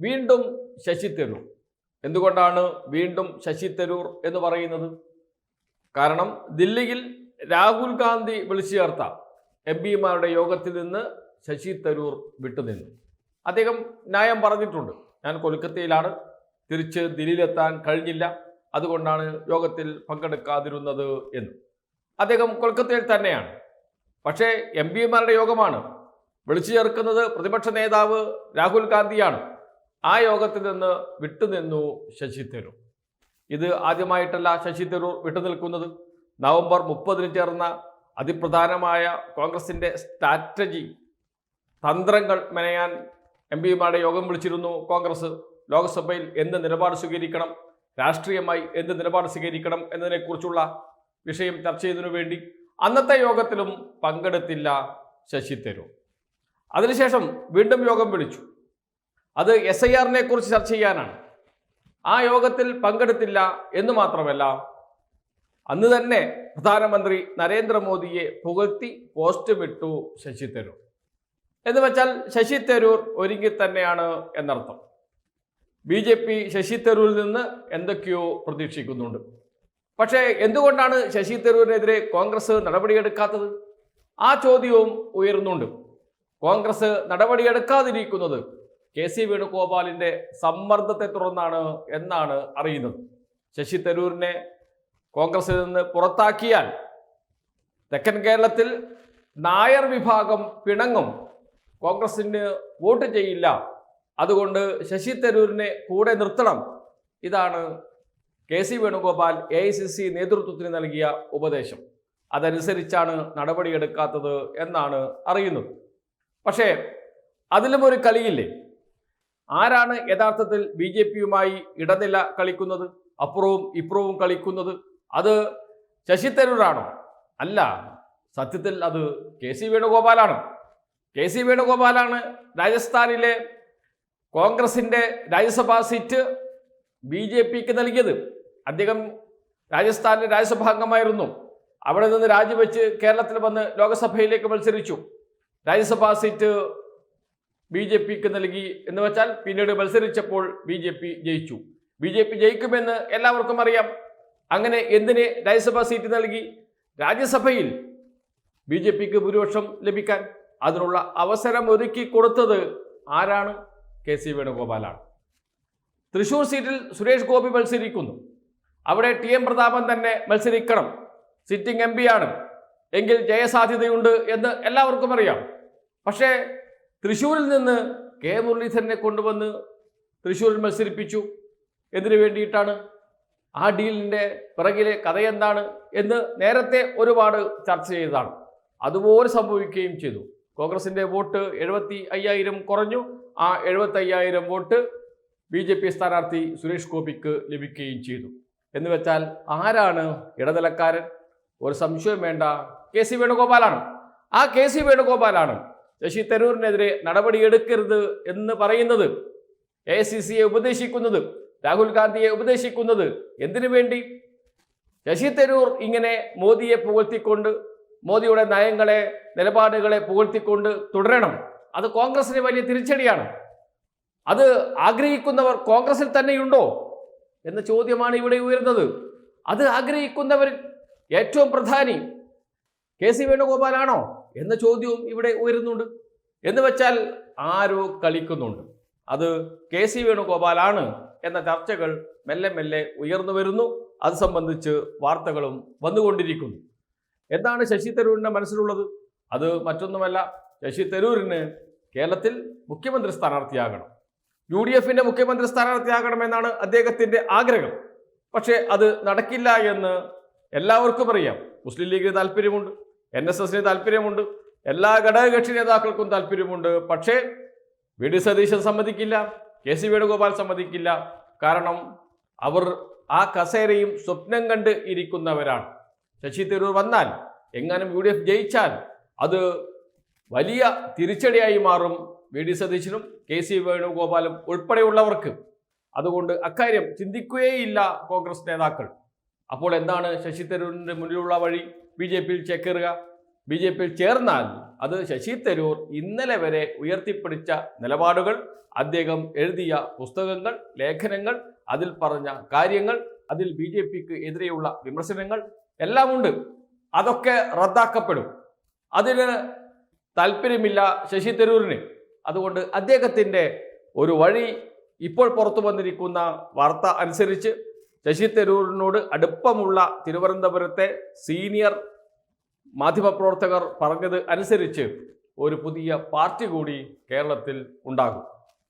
വീണ്ടും ശശി തരൂർ. എന്തുകൊണ്ടാണ് വീണ്ടും ശശി തരൂർ എന്ന് പറയുന്നത്? കാരണം ദില്ലിയിൽ രാഹുൽ ഗാന്ധി വിളിച്ചു ചേർത്ത എം പിമാരുടെ യോഗത്തിൽ നിന്ന് ശശി തരൂർ വിട്ടുനിന്നു അദ്ദേഹം ന്യായം പറഞ്ഞിട്ടുണ്ട്. ഞാൻ കൊൽക്കത്തയിലാണ്. തിരിച്ച് ദില്ലിയിലെത്താൻ കഴിഞ്ഞില്ല. അതുകൊണ്ടാണ് യോഗത്തിൽ പങ്കെടുക്കാതിരുന്നത് എന്ന്. അദ്ദേഹം കൊൽക്കത്തയിൽ തന്നെയാണ്. പക്ഷേ എം പിമാരുടെ യോഗമാണ്. വിളിച്ചു ചേർക്കുന്നത് പ്രതിപക്ഷ നേതാവ് രാഹുൽ ഗാന്ധിയാണ്. ആ യോഗത്തിൽ നിന്ന് വിട്ടുനിന്നു ശശി തരൂർ. ഇത് ആദ്യമായിട്ടല്ല ശശി തരൂർ വിട്ടുനിൽക്കുന്നത് നവംബർ മുപ്പതിന് ചേർന്ന അതിപ്രധാനമായ കോൺഗ്രസിന്റെ സ്ട്രാറ്റജി തന്ത്രങ്ങൾ മെനയാൻ എം പിമാരുടെ യോഗം വിളിച്ചിരുന്നു കോൺഗ്രസ്. ലോക്സഭയിൽ എന്ത് നിലപാട് സ്വീകരിക്കണം രാഷ്ട്രീയമായി എന്ത് നിലപാട് സ്വീകരിക്കണം എന്നതിനെക്കുറിച്ചുള്ള വിഷയം ചർച്ച ചെയ്തതിനു വേണ്ടി അന്നത്തെ യോഗത്തിലും പങ്കെടുത്തില്ല ശശി തരൂർ. അതിനുശേഷം വീണ്ടും യോഗം വിളിച്ചു. അത് എസ് ഐ ആറിനെ കുറിച്ച് ചർച്ച ചെയ്യാനാണ്. ആ യോഗത്തിൽ പങ്കെടുത്തില്ല എന്ന് മാത്രമല്ല അന്ന് തന്നെ പ്രധാനമന്ത്രി നരേന്ദ്രമോദിയെ പുകഴ്ത്തി പോസ്റ്റുമിട്ടു ശശി തരൂർ. എന്ന് വെച്ചാൽ ശശി തരൂർ ഒരുങ്ങി തന്നെയാണ് എന്നർത്ഥം. ബി ജെ പി ശശി തരൂരിൽ നിന്ന് എന്തൊക്കെയോ പ്രതീക്ഷിക്കുന്നുണ്ട്. പക്ഷേ എന്തുകൊണ്ടാണ് ശശി തരൂരിനെതിരെ കോൺഗ്രസ് നടപടിയെടുക്കാത്തത്? ആ ചോദ്യവും ഉയരുന്നുണ്ട് കോൺഗ്രസ് നടപടിയെടുക്കാതിരിക്കുന്നത് കെ സി വേണുഗോപാലിന്റെ സമ്മർദ്ദത്തെ തുടർന്നാണ് എന്നാണ് അറിയുന്നത്. ശശി തരൂരിനെ കോൺഗ്രസിൽ നിന്ന് പുറത്താക്കിയാൽ തെക്കൻ കേരളത്തിൽ നായർ വിഭാഗം പിണങ്ങും. കോൺഗ്രസിന് വോട്ട് ചെയ്യില്ല. അതുകൊണ്ട് ശശി തരൂരിനെ കൂടെ നിർത്തണം. ഇതാണ് K C Venugopal A I C C നേതൃത്വത്തിന് നൽകിയ ഉപദേശം. അതനുസരിച്ചാണ് നടപടിയെടുക്കാത്തത് എന്നാണ് അറിയുന്നത്. പക്ഷേ അതിലും ഒരു കളിയില്ലേ? ആരാണ് യഥാർത്ഥത്തിൽ ബി ജെ പിയുമായി ഇടനില കളിക്കുന്നത്? അപ്പുറവും ഇപ്പുറവും കളിക്കുന്നത് അത് ശശി തരൂരാണോ? അല്ല. സത്യത്തിൽ അത് കെ സി വേണുഗോപാലാണ്. കെ സി വേണുഗോപാലാണ് രാജസ്ഥാനിലെ കോൺഗ്രസിന്റെ രാജ്യസഭാ സീറ്റ് ബി ജെ പിക്ക് നൽകിയത്. അദ്ദേഹം രാജസ്ഥാനിലെ രാജ്യസഭാ അംഗമായിരുന്നു. അവിടെ നിന്ന് രാജിവെച്ച് കേരളത്തിൽ വന്ന് ലോക്സഭയിലേക്ക് മത്സരിച്ചു. രാജ്യസഭാ സീറ്റ് ബി ജെ പിക്ക് നൽകി എന്ന് വെച്ചാൽ പിന്നീട് മത്സരിച്ചപ്പോൾ ബി ജെ പി ജയിച്ചു. ബി ജെ പി ജയിക്കുമെന്ന് എല്ലാവർക്കും അറിയാം. അങ്ങനെ എന്തിന് രാജ്യസഭാ സീറ്റ് നൽകി? രാജ്യസഭയിൽ ബി ജെ പിക്ക് ഭൂരിപക്ഷം ലഭിക്കാൻ. അതിനുള്ള അവസരം ഒരുക്കി കൊടുത്തത് ആരാണ്? K C വേണുഗോപാലാണ്. തൃശൂർ സീറ്റിൽ സുരേഷ് ഗോപി മത്സരിക്കുന്നു. അവിടെ ടി എം പ്രതാപൻ തന്നെ മത്സരിക്കണം. സിറ്റിംഗ് എം ആണ്. എങ്കിൽ ജയസാധ്യതയുണ്ട് എന്ന് എല്ലാവർക്കും അറിയാം. പക്ഷേ തൃശ്ശൂരിൽ നിന്ന് കെ മുരളീധരനെ കൊണ്ടുവന്ന് തൃശ്ശൂരിൽ മത്സരിപ്പിച്ചു. എന്തിനു വേണ്ടിയിട്ടാണ്? ആ ഡീലിന്റെ പിറകിലെ കഥയെന്താണ് എന്ന് നേരത്തെ ഒരുപാട് ചർച്ച ചെയ്തതാണ്. അതുപോലെ സംഭവിക്കുകയും ചെയ്തു. കോൺഗ്രസിന്റെ വോട്ട് എഴുപത്തി അയ്യായിരം കുറഞ്ഞു. ആ എഴുപത്തി അയ്യായിരം വോട്ട് ബി ജെ പി സ്ഥാനാർത്ഥി സുരേഷ് ഗോപിക്ക് ലഭിക്കുകയും ചെയ്തു. എന്ന് വെച്ചാൽ ആരാണ് ഇടനിലക്കാരൻ? ഒരു സംശയം വേണ്ട. കെ സി വേണുഗോപാലാണ്. ആ കെ സി വേണുഗോപാലാണ് ശശി തരൂരിനെതിരെ നടപടിയെടുക്കരുത് എന്ന് പറയുന്നത്. എ സി സിയെ ഉപദേശിക്കുന്നത് രാഹുൽ ഗാന്ധിയെ ഉപദേശിക്കുന്നത് എന്തിനു വേണ്ടി? ശശി തരൂർ ഇങ്ങനെ മോദിയെ പുകഴ്ത്തിക്കൊണ്ട് മോദിയുടെ നയങ്ങളെ നിലപാടുകളെ പുകഴ്ത്തിക്കൊണ്ട് തുടരണം. അത് കോൺഗ്രസിന് വലിയ തിരിച്ചടിയാണ്. അത് ആഗ്രഹിക്കുന്നവർ കോൺഗ്രസിൽ തന്നെയുണ്ടോ എന്ന ചോദ്യമാണ് ഇവിടെ ഉയരുന്നത്. അത് ആഗ്രഹിക്കുന്നവർ ഏറ്റവും പ്രധാനി കെ സി വേണുഗോപാലാണോ? എന്ന ചോദ്യവും ഇവിടെ ഉയരുന്നുണ്ട്. എന്ന് വെച്ചാൽ ആരോ കളിക്കുന്നുണ്ട്. അത് കെ സി വേണുഗോപാലാണ് എന്ന ചർച്ചകൾ മെല്ലെ മെല്ലെ ഉയർന്നു വരുന്നു. അത് സംബന്ധിച്ച് വാർത്തകളും വന്നുകൊണ്ടിരിക്കുന്നു. എന്താണ് ശശി തരൂരിന്റെ മനസ്സിലുള്ളത്? അത് മറ്റൊന്നുമല്ല. ശശി തരൂരിന് കേരളത്തിൽ മുഖ്യമന്ത്രി സ്ഥാനാർത്ഥിയാകണം. യു ഡി എഫിന്റെ മുഖ്യമന്ത്രി സ്ഥാനാർത്ഥിയാകണമെന്നാണ് അദ്ദേഹത്തിന്റെ ആഗ്രഹം. പക്ഷേ അത് നടക്കില്ല എന്ന് എല്ലാവർക്കും അറിയാം. മുസ്ലിം ലീഗിന് താല്പര്യമുണ്ട്. എൻ എസ് എസിന് താല്പര്യമുണ്ട്. എല്ലാ ഘടകകക്ഷി നേതാക്കൾക്കും താല്പര്യമുണ്ട്. പക്ഷേ വി ഡി സതീശൻ സമ്മതിക്കില്ല. കെ സി വേണുഗോപാൽ സമ്മതിക്കില്ല. കാരണം അവർ ആ കസേരയും സ്വപ്നം കണ്ട് ഇരിക്കുന്നവരാണ്. ശശി തരൂർ വന്നാൽ എങ്ങാനും യു ഡി എഫ് ജയിച്ചാൽ അത് വലിയ തിരിച്ചടിയായി മാറും വി ഡി സതീശനും കെ സി വേണുഗോപാലും ഉൾപ്പെടെയുള്ളവർക്ക്. അതുകൊണ്ട് അക്കാര്യം ചിന്തിക്കുകയേയില്ല കോൺഗ്രസ് നേതാക്കൾ. അപ്പോൾ എന്താണ് ശശി തരൂരിന്റെ മുന്നിലുള്ള വഴി? ബി ജെ പിയിൽ ചേക്കേറുക. ബി ജെ പിയിൽ ചേർന്നാൽ അത് ശശി തരൂർ ഇന്നലെ വരെ ഉയർത്തിപ്പിടിച്ച നിലപാടുകൾ അദ്ദേഹം എഴുതിയ പുസ്തകങ്ങൾ ലേഖനങ്ങൾ അതിൽ പറഞ്ഞ കാര്യങ്ങൾ അതിൽ ബി ജെ പിക്ക് എതിരെയുള്ള വിമർശനങ്ങൾ എല്ലാം ഉണ്ട് അതൊക്കെ റദ്ദാക്കപ്പെടും. അതിന് താല്പര്യമില്ല ശശി തരൂരിന്. അതുകൊണ്ട് അദ്ദേഹത്തിന്റെ ഒരു വഴി ഇപ്പോൾ പുറത്തു വന്നിരിക്കുന്ന വാർത്ത അനുസരിച്ച് ശശി തരൂരിനോട് അടുപ്പമുള്ള തിരുവനന്തപുരത്തെ സീനിയർ മാധ്യമപ്രവർത്തകർ പറഞ്ഞത് അനുസരിച്ച് ഒരു പുതിയ പാർട്ടി കൂടി കേരളത്തിൽ ഉണ്ടാകും.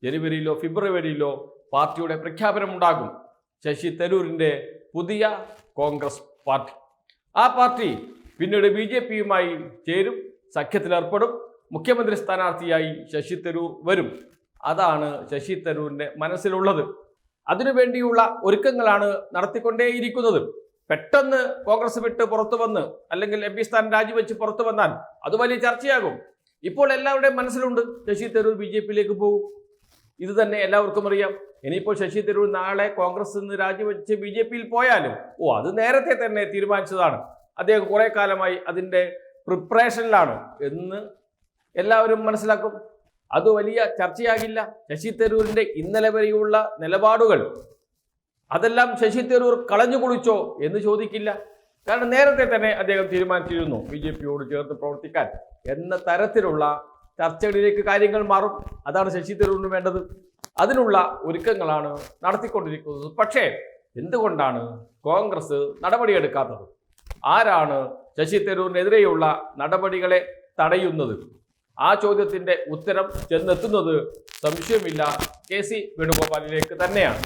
ജനുവരിയിലോ ഫെബ്രുവരിയിലോ പാർട്ടിയുടെ പ്രഖ്യാപനമുണ്ടാകും ശശി തരൂരിന്റെ പുതിയ കോൺഗ്രസ് പാർട്ടി. ആ പാർട്ടി പിന്നീട് ബി ജെ പിയുമായി ചേരും സഖ്യത്തിലേർപ്പെടും മുഖ്യമന്ത്രി സ്ഥാനാർത്ഥിയായി ശശി തരൂർ വരും. അതാണ് ശശി തരൂരിന്റെ മനസ്സിലുള്ളത്. അതിനുവേണ്ടിയുള്ള ഒരുക്കങ്ങളാണ് നടത്തിക്കൊണ്ടേയിരിക്കുന്നത്. പെട്ടെന്ന് കോൺഗ്രസ് വിട്ട് പുറത്തു വന്ന് അല്ലെങ്കിൽ എം പി സ്ഥാനം രാജിവെച്ച് പുറത്തു വന്നാൽ അത് വലിയ ചർച്ചയാകും. ഇപ്പോൾ എല്ലാവരുടെയും മനസ്സിലുണ്ട് ശശി തരൂർ ബി ജെ പിയിലേക്ക് പോകും ഇത് തന്നെ എല്ലാവർക്കും അറിയാം. ഇനിയിപ്പോൾ ശശി തരൂർ നാളെ കോൺഗ്രസ് നിന്ന് രാജിവെച്ച് ബി ജെ പിയിൽ പോയാലും ഓ അത് നേരത്തെ തന്നെ തീരുമാനിച്ചതാണ്. അദ്ദേഹം കുറേ കാലമായി അതിന്റെ പ്രിപ്പറേഷനിലാണ് എന്ന് എല്ലാവരും മനസ്സിലാക്കും. അത് വലിയ ചർച്ചയാകില്ല. ശശി തരൂരിന്റെ ഇന്നലെ വരെയുള്ള നിലപാടുകൾ. അതെല്ലാം ശശി തരൂർ കളഞ്ഞു കുളിച്ചോ എന്ന് ചോദിക്കില്ല. കാരണം നേരത്തെ തന്നെ അദ്ദേഹം തീരുമാനിച്ചിരുന്നു ബി ജെ പിയോട് ചേർത്ത് പ്രവർത്തിക്കാൻ എന്ന തരത്തിലുള്ള ചർച്ചകളിലേക്ക് കാര്യങ്ങൾ മാറും. അതാണ് ശശി തരൂരിന് വേണ്ടത്. അതിനുള്ള ഒരുക്കങ്ങളാണ് നടത്തിക്കൊണ്ടിരിക്കുന്നത്. പക്ഷേ എന്തുകൊണ്ടാണ് കോൺഗ്രസ് നടപടിയെടുക്കാത്തത്? ആരാണ് ശശി തരൂരിനെതിരെയുള്ള നടപടികളെ തടയുന്നത്? ആ ചോദ്യത്തിന്റെ ഉത്തരം ചെന്നെത്തുന്നത് സംശയമില്ല. കെ സി വേണുഗോപാലിലേക്ക് തന്നെയാണ്.